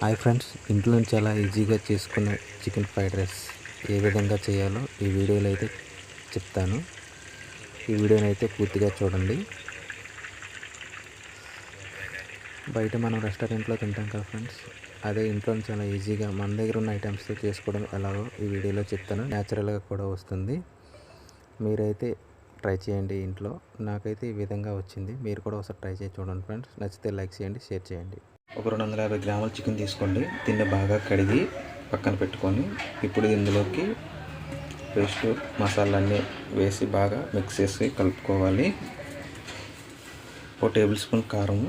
Hi friends ఇంట్లో నుంచి చాలా ఈజీగా చేసుకునే చికెన్ ఫ్రైడ్ రైస్ ఏ విధంగా చేయాలో ఈ వీడియోలో అయితే చెప్తాను. ఈ వీడియోని అయితే పూర్తిగా చూడండి. బయట మనం రెస్టారెంట్లో తింటాం కదా ఫ్రెండ్స్ అదే ఇంట్లో చాలా ఈజీగా మన దగ్గర ఉన్న ఐటమ్స్తో చేసుకోవడం ఎలాగో ఈ వీడియోలో చెప్తాను. న్యాచురల్గా కూడా వస్తుంది. మీరైతే ట్రై చేయండి ఇంట్లో. నాకైతే ఈ విధంగా వచ్చింది. మీరు కూడా ఒకసారి ట్రై చేసి చూడండి ఫ్రెండ్స్. నచ్చితే లైక్ చేయండి షేర్ చేయండి. ఒక రెండు వందల యాభై గ్రాముల చికెన్ తీసుకోండి. దీన్ని బాగా కడిగి పక్కన పెట్టుకొని ఇప్పుడు ఇందులోకి పేస్ట్ మసాలాన్ని వేసి బాగా మిక్స్ చేసి కలుపుకోవాలి. ఒక టేబుల్ స్పూన్ కారం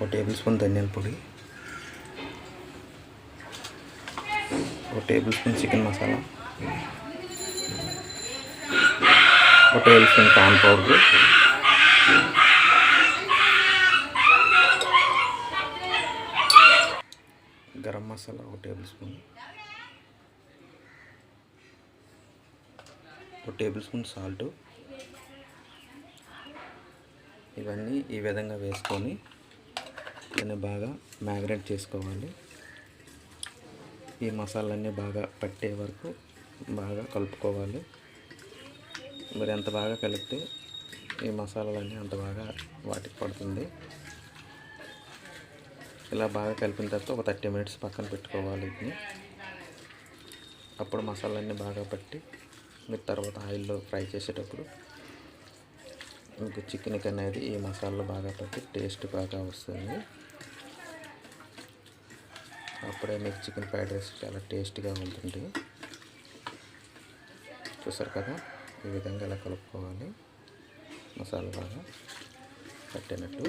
ఒక టేబుల్ స్పూన్ ధనియాల పొడి ఒక టేబుల్ స్పూన్ చికెన్ మసాలా ఒక tablespoon corn powder garam masala ఒక టేబుల్ స్పూన్. ఒక టేబుల్ స్పూన్ సాల్ట్. ఇవన్నీ ఈ విధంగా వేసుకొని దాన్ని బాగా మ్యాగ్నేట్ చేసుకోవాలి. ఈ మసాలన్నీ బాగా పట్టే వరకు బాగా కలుపుకోవాలి. మరి ఎంత బాగా కలిపితే ఈ మసాలాలన్నీ అంత బాగా వాటికి పడుతుంది. ఇలా బాగా కలిపిన తర్వాత ఒక థర్టీ మినిట్స్ పక్కన పెట్టుకోవాలి ఇది అప్పుడు మసాలాన్ని బాగా పట్టి మీరు తర్వాత ఆయిల్లో ఫ్రై చేసేటప్పుడు మీకు చికెన్కి అనేది ఈ మసాలాలో బాగా పట్టి టేస్ట్ బాగా వస్తుంది. అప్పుడే మీకు చికెన్ ఫ్రైడ్ రైస్ చాలా టేస్ట్గా ఉంటుంది. చూసారు కదా? ఈ విధంగా ఇలా కలుపుకోవాలి. మసాలా బాగా పట్టినట్టు.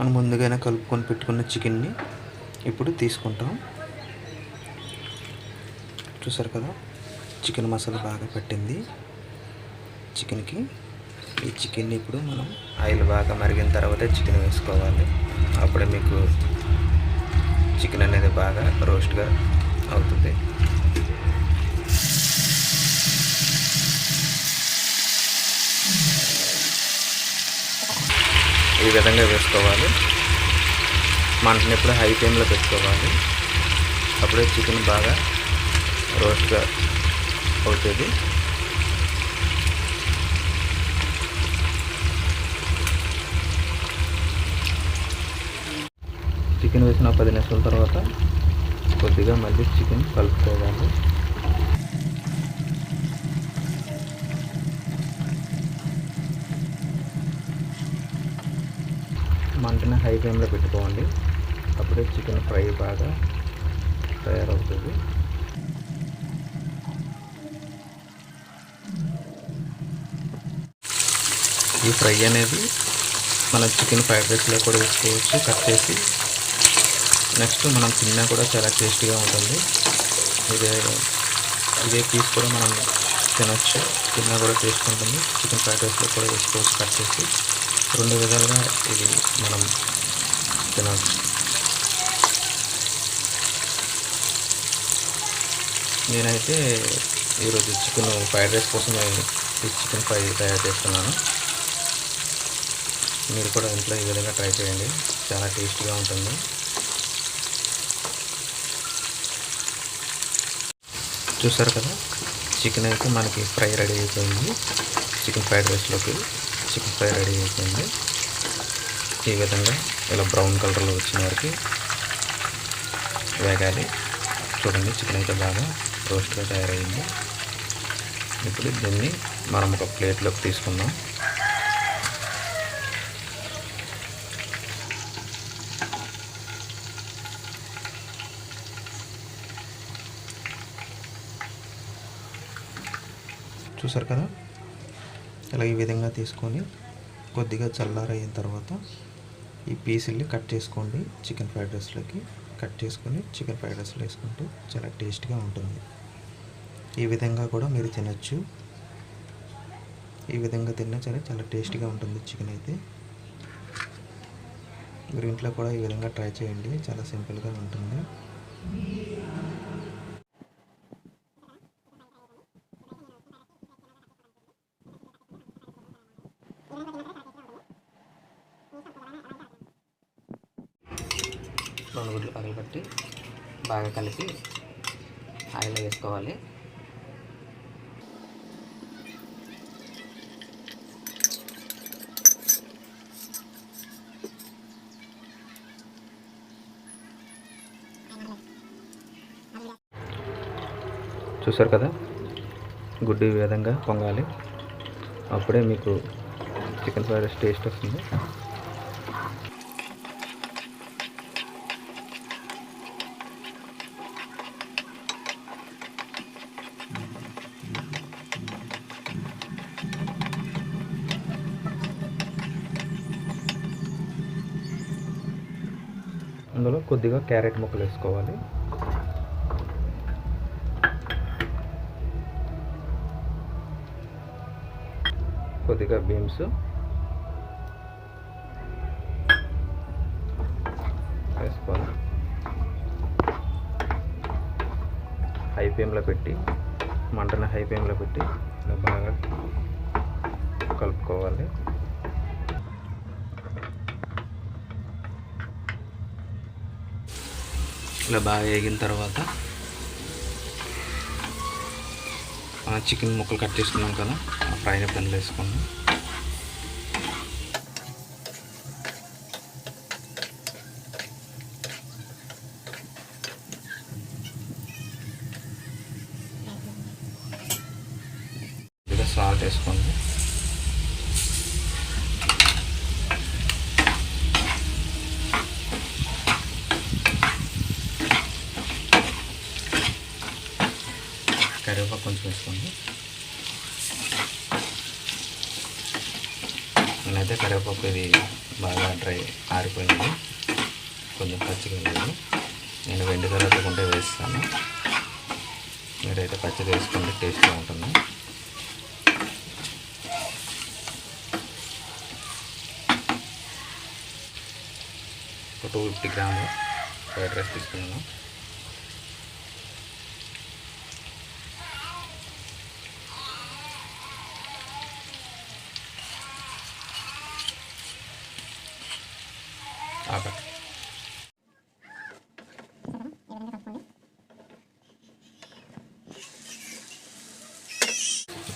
మనం ముందుగానే కలుపుకొని పెట్టుకున్న చికెన్ని ఇప్పుడు తీసుకుంటాం. చూసారు కదా? చికెన్ మసాలా బాగా పట్టింది. చికెన్కి ఈ చికెన్ని ఇప్పుడు మనం ఆయిల్ బాగా మరిగిన తర్వాత చికెన్ వేసుకోవాలి. అప్పుడే మీకు చికెన్ అనేది బాగా రోస్ట్గా అవుతుంది. ఈ విధంగా వేసుకోవాలి. మంటని ఎప్పుడు హై ఫ్లేమ్లో పెట్టుకోవాలి. అప్పుడే చికెన్ బాగా రోస్ట్గా అవుతుంది. చికెన్ వేసిన పది నిమిషాల తర్వాత కొద్దిగా మళ్ళీ చికెన్ కలుపుకోవాలి. మంటని హై ఫ్లేమ్లో పెట్టుకోండి. అప్పుడే చికెన్ ఫ్రై బాగా తయారవుతుంది. ఈ ఫ్రై అనేది మన చికెన్ ఫ్రైడ్ రైస్లో కూడా వేసుకోవచ్చు. కట్ చేసి నెక్స్ట్ మనం తిన్నా కూడా చాలా టేస్టీగా ఉంటుంది. ఇదే ఇదే పీస్ కూడా మనం తినొచ్చు. తిన్నా కూడా టేస్ట్ ఉంటుంది. చికెన్ ఫ్రైడ్ రైస్లో కూడా వేసుకోవచ్చు కట్ చేసి. రెండు విధాలుగా ఇది మనం తినవచ్చు నేనైతే ఈరోజు చికెన్ ఫ్రైడ్ రైస్ కోసం ఈ చికెన్ ఫ్రై తయారు చేస్తున్నాను. మీరు కూడా ఇంట్లో ఈ విధంగా ట్రై చేయండి. చాలా టేస్టీగా ఉంటుంది. చూసారు కదా? చికెన్ అయితే మనకి ఫ్రై రెడీ అయిపోయింది. చికెన్ ఫ్రైడ్ రైస్లోకి చికెన్ ఫ్రై రెడీ అయిపోయింది. ఈ విధంగా ఇలా బ్రౌన్ కలర్లో వచ్చిన వరకు వేగాలి. చూడండి చికెన్ అయితే బాగా రోస్ట్గా తయారైంది. ఇప్పుడు దీన్ని మనం ఒక ప్లేట్లోకి తీసుకుందాం. చూసారు కదా? ఇలా ఈ విధంగా తీసుకొని కొద్దిగా చల్లారయిన తర్వాత ఈ పీసుల్ని కట్ చేసుకోండి. చికెన్ ఫ్రైడ్ రైస్లోకి కట్ చేసుకొని చికెన్ ఫ్రైడ్ రైస్లో వేసుకుంటే చాలా టేస్ట్గా ఉంటుంది. ఈ విధంగా కూడా మీరు తినచ్చు. ఈ విధంగా తిన్నా సరే చాలా టేస్ట్గా ఉంటుంది చికెన్ అయితే. మీరు ఇంట్లో కూడా ఈ విధంగా ట్రై చేయండి. చాలా సింపుల్గా ఉంటుంది. రెండు గుడ్లు పగలబట్టి బాగా కలిపి ఆయిల్ వేసుకోవాలి. చూసారు కదా? గుడ్డు ఈ విధంగా పొంగాలి. అప్పుడే మీకు చికెన్ ఫ్రైడ్ రైస్ టేస్ట్ వస్తుంది. అందులో కొద్దిగా క్యారెట్ ముక్కలు వేసుకోవాలి. కొద్దిగా బీన్స్. వేసుకోవాలి. హై ఫ్లేమ్లో పెట్టి మంటని హై ఫ్లేమ్లో పెట్టి బాగా కలుపుకోవాలి. ఇలా బాగా వేగిన తర్వాత చికెన్ ముక్కలు కట్ చేసుకున్నాం కదా ఆ ఫ్రైని పెన్లు వేసుకున్నాం కొద్దిగా సాల్ట్ వేసుకోండి కరివేపాకు కొంచెం వేసుకోండి. నేనైతే కరివేపాకు ఇది బాగా డ్రై ఆరిపోయింది. కొంచెం పచ్చిగా లేదు నేను వెండి కరివేపాకు ఉంటే వేస్తాను. మీరైతే పచ్చిగా వేసుకోండి టేస్ట్గా ఉంటుంది ఒక టూ ఫిఫ్టీ గ్రాములు ఫ్రైడ్ రైస్ తీసుకున్నాను.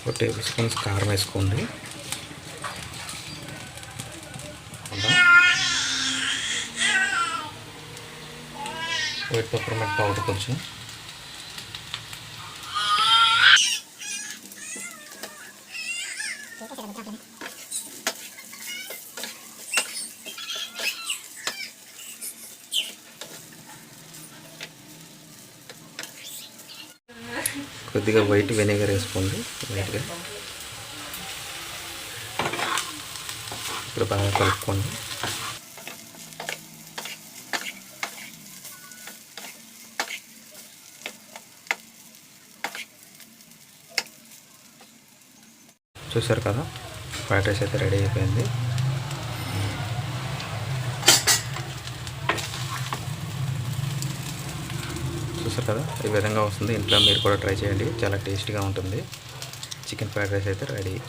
ఒక టేబుల్ స్పూన్స్ కారం వేసుకోండి ఉందా? వైట్ పెప్పర్మెంట్ పౌడర్ కొంచెం కొద్దిగా వైట్ వెనిగర్ వేసుకోండి. వైట్గా ఇప్పుడు బాగా కలుపుకోండి. చూసారు కదా? ఫ్రైడ్ రైస్ అయితే రెడీ అయిపోయింది. చూసారు కదా? ఈ విధంగా వస్తుంది. ఇంట్లో మీరు కూడా ట్రై చేయండి. చాలా టేస్టీగా ఉంటుంది. చికెన్ ఫ్రైడ్ రైస్ అయితే రెడీ.